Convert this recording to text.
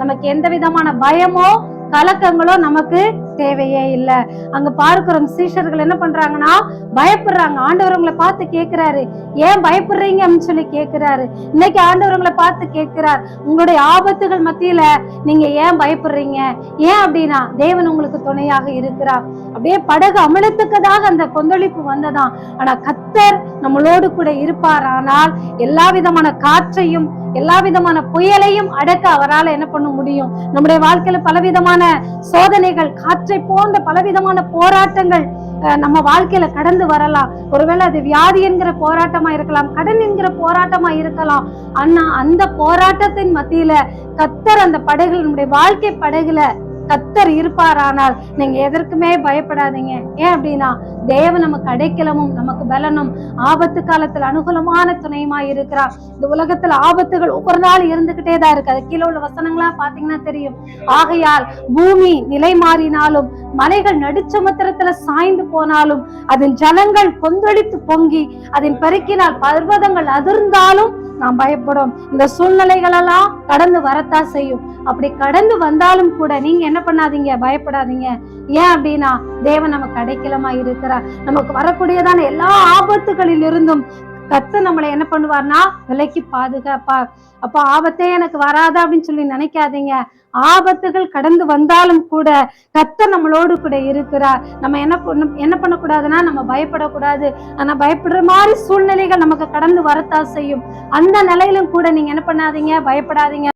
நமக்கு எந்த விதமான பயமோ கலக்கங்களோ நமக்கு தேவையே இல்லை. அங்க பார்க்கிறோம் சீஷர்கள் என்ன பண்றாங்கன்னா பயப்படுறாங்க. ஆண்டவரங்களை பார்த்து கேட்கிறாரு. ஏன் பயப்படுறீங்க அப்படின்னு சொல்லி கேட்கிறாரு. இன்னைக்கு ஆண்டவரங்களை பார்த்து கேட்கிறார். உங்களுடைய ஆபத்துகள் மத்தியில நீங்க ஏன் பயப்படுறீங்க? ஏன் அப்படின்னா தேவன் உங்களுக்கு துணையாக இருக்கிறார். அப்படியே படகு அமிழத்துக்கதாக அந்த கொந்தளிப்பு வந்ததாம். ஆனா கத்தர் நம்மளோடு கூட இருப்பார். ஆனால் எல்லா விதமான காற்றையும் எல்லா விதமான புயலையும் அடக்க அவரால் என்ன பண்ண முடியும்? நம்முடைய வாழ்க்கையில பலவிதமான சோதனைகள் காற்றை போன்ற பலவிதமான போராட்டங்கள் நம்ம வாழ்க்கையில கடந்து வரலாம். ஒருவேளை அது வியாதி என்கிற போராட்டமா இருக்கலாம் கடன் என்கிற போராட்டமா இருக்கலாம். ஆனா அந்த போராட்டத்தின் மத்தியில கத்தர் அந்த படைகள் நம்முடைய வாழ்க்கை படைகளை கத்தர் இருப்பாரானால் நீங்க எதற்குமே பயப்படாதீங்க. ஏன் அப்படின்னா தேவ நமக்கு அடைக்கலமும் நமக்கு பலனும் ஆபத்து காலத்துல அனுகூலமான துணையுமா இருக்கிறார். இந்த உலகத்துல ஆபத்துகள் ஒவ்வொரு நாள் இருந்துகிட்டே தான் இருக்கு. அது கீழே உள்ள வசனங்களா பாத்தீங்கன்னா தெரியும். ஆகையால் பூமி நிலை மாறினாலும் மலைகள் நடுச்சமுத்திரத்துல சாய்ந்து போனாலும் அதன் ஜலங்கள் கொந்தளித்து பொங்கி அதன் பெருக்கினால் பர்வதங்கள் அதிர்ந்தாலும் நாம் பயப்படும். இந்த சூழ்நிலைகள் எல்லாம் கடந்து வரத்தான் செய்யும். அப்படி கடந்து வந்தாலும் கூட நீங்க என்ன பண்ணாதீங்க? பயப்படாதீங்க. ஏன் அப்படின்னா தேவன் நமக்கு அடைக்கலமா இருக்கிறார். நமக்கு வரக்கூடியதான எல்லா ஆபத்துகளில் இருந்தும் கத்து நம்மளை என்ன பண்ணுவார்னா விலைக்கு பாதுகாப்பா அப்போ ஆபத்தே எனக்கு வராதா அப்படின்னு சொல்லி நினைக்காதீங்க. ஆபத்துகள் கடந்து வந்தாலும் கூட கத்த நம்மளோடு கூட இருக்கிறார். நம்ம என்ன பண்ண என்ன பண்ணக்கூடாதுன்னா நம்ம பயப்படக்கூடாது. ஆனா பயப்படுற மாதிரி சூழ்நிலைகள் நமக்கு கடந்து வரத்தான் செய்யும். அந்த நிலையிலும் கூட நீங்க என்ன பண்ணாதீங்க பயப்படாதீங்க.